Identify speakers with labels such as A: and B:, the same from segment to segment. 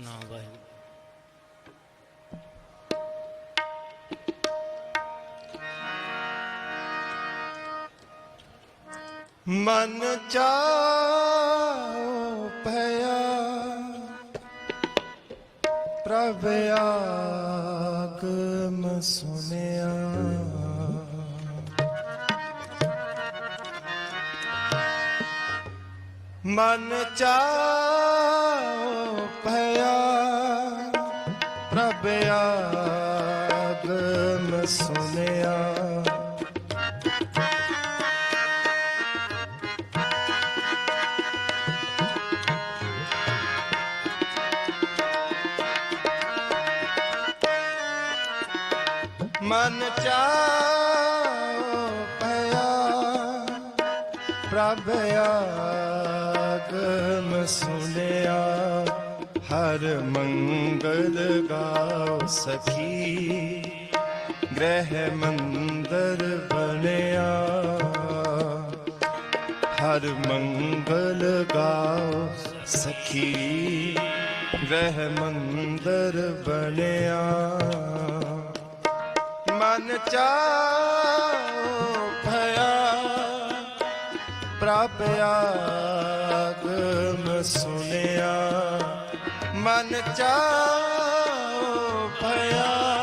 A: ਸਤਨਾਮ ਵਾਹਿਗੁਰੂ
B: ਮਨ ਚਾਉ ਭਇਆ ਪ੍ਰਭ ਆਗਮ ਸੁਨਿਆ। ਮਨ ਚਾਉ ਭਇਆ ਪ੍ਰਭ ਆਗਮ ਸੁਨਿਆ। ਮਨ ਚਾਉ ਪ੍ਰਭ ਆਗਮ ਸੁਣਿਆ ਹਰ ਮੰਗਲ ਗਾਉ ਸਖੀ ਗ੍ਰਹਿ ਮੰਦਰ ਬਣਿਆ ਹਰ ਮੰਗਲ ਗਾਉ ਸਖੀ ਗ੍ਰਹਿ ਮੰਦਰ ਬਣਿਆ ਮਨ ਚਾਉ ਭਇਆ ਪ੍ਰਭ ਗਮ ਸੁਨਿਆ ਮਨ ਚਾਉ ਭਇਆ।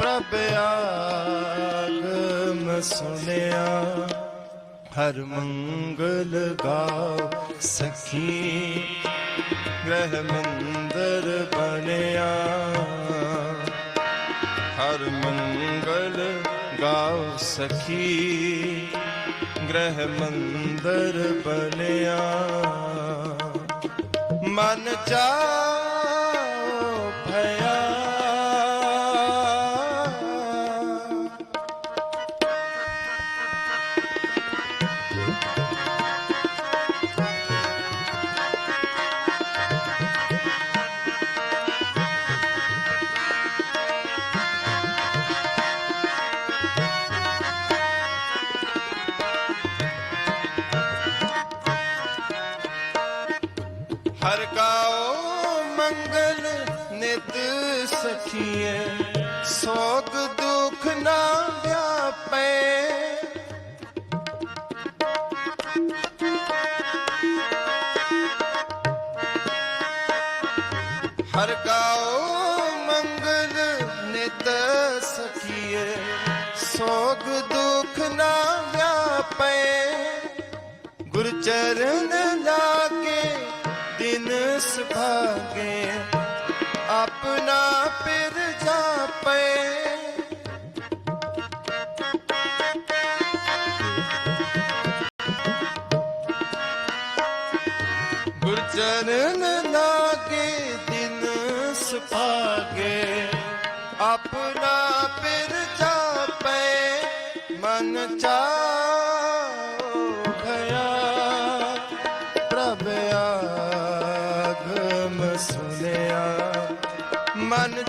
B: ਪ੍ਰਭ ਆਗਮ ਸੁਨਿਆ ਹਰ ਮੰਗਲ ਗਾਉ ਸਖੀ। ਗ੍ਰਹਿ ਮੰਦਰ ਬਣਿਆ। ਹਰ ਮੰਗਲ ਗਾਉ ਸਖੀ। ਗ੍ਰਹਿ ਮੰਦਰ ਬਣਿਆ। ਮਨ ਚਾਉ ਮੰਗਲ ਨਿਤ ਸਖੀਏ, ਸੋਗ ਦੁਖ ਨਾ ਵਿਆਪੈ। ਹਰ ਕਾਉ ਮੰਗਲ ਨਿਤ ਸਖੀਏ, ਸੋਗ ਦੁਖ ਨਾ ਵਿਆਪੈ। ਗੁਰ ਚਰਨ ਲਾਗੇ ਦਿਨ ਸੁਭਾਗੇ ਆਪਣਾ ਪਿਰ ਜਾਪੇ। ਗੁਰ ਚਰਨ ਲਾਗੇ ਦਿਨ ਸੁਭਾਗੇ, ਆਪਣਾ ਪਿਰ ਜਾਪੇ। ਮਨ ਚਾ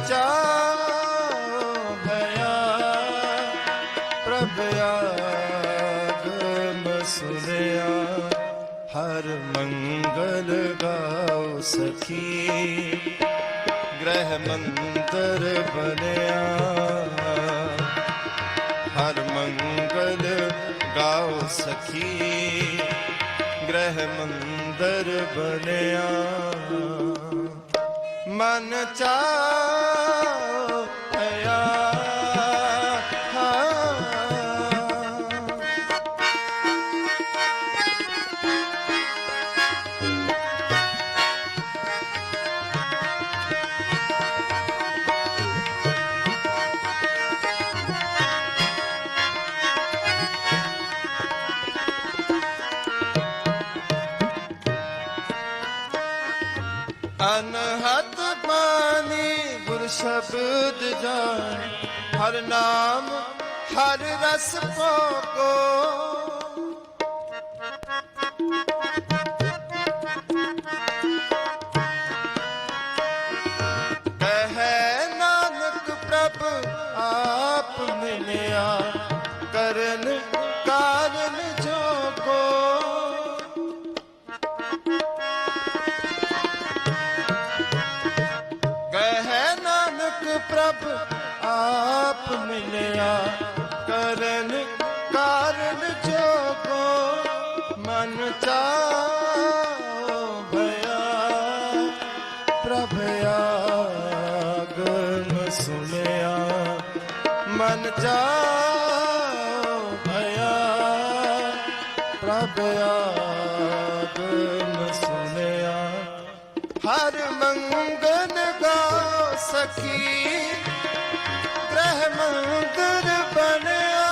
B: ਮਨ ਚਾਉ ਭਇਆ, ਪ੍ਰਭ ਆਗਮ ਸੁਨਿਆ ਹਰ ਮੰਗਲ ਗਾਉ ਸਖੀ। ਗ੍ਰਹਿ ਮੰਤਰ ਬਣਿਆ, ਹਰ ਮੰਗਲ ਗਾਉ ਸਖੀ। ਗ੍ਰਹਿ ਮੰਦਰ ਬਣਿਆ, ਮਨ ਚਾਉ ਅਨਹਦ ਬਾਣੀ ਸ਼ਬਦ ਜਾਣ ਹਰ ਨਾਮ ਹਰ ਰਸ ਭੋਗੋ। ਕਹੈ ਨਾਨਕ ਪ੍ਰਭ ਆਪ ਮਿਲਿਆ। ਪ੍ਰਭ ਆਪ ਮਿਲਿਆ। ਕਰਨ ਕਾਰਨ ਜੋਗੋ ਮਨ ਚਾਉ ਭਇਆ। ਪ੍ਰਭ ਆਗਮ ਸੁਨਿਆ ਮਨ ਚਾਉ ਭਇਆ। ਪ੍ਰਭ ਆਗਮ ਸੁਨਿਆ ਹਰ ਮੰਗਨ ਗਾ ਸਖੀ ਗ੍ਰਹਿ ਮੰਦਰ ਬਣਿਆ।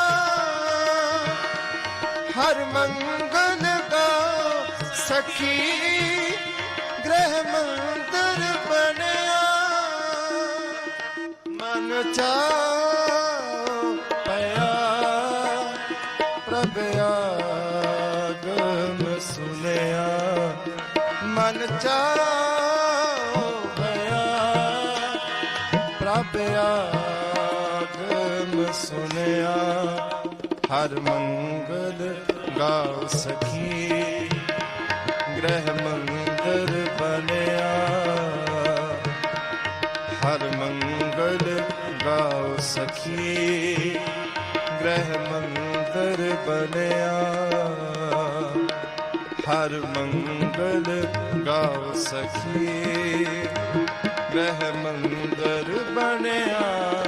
B: ਹਰ ਮੰਗਨ ਗਾਓ ਸਖੀ ਗ੍ਰਹਿ ਮੰਦਰ ਬਣਿਆ। ਮਨ ਚਾਉ ਪਿਆ ਪ੍ਰਭ ਆਗਮ ਸੁਨਿਆ। ਮਨ ਚਾਉ ਪ੍ਰਭ ਆਗਮ ਸੁਨਿਆ। ਹਰ ਮੰਗਲ ਗਾਓ ਸਖੀ, ਗ੍ਰਹਿ ਮੰਦਰ ਬਣਿਆ। ਹਰ ਮੰਗਲ ਗਾਓ ਸਖੀ, ਗ੍ਰਹਿ ਮੰਦਰ ਬਣਿਆ। ਹਰ ਮੰਗਲ ਗਾਓ ਸਖੀ। ਗ੍ਰਹਿ ਮੰਦਰ ਬਣਿਆ।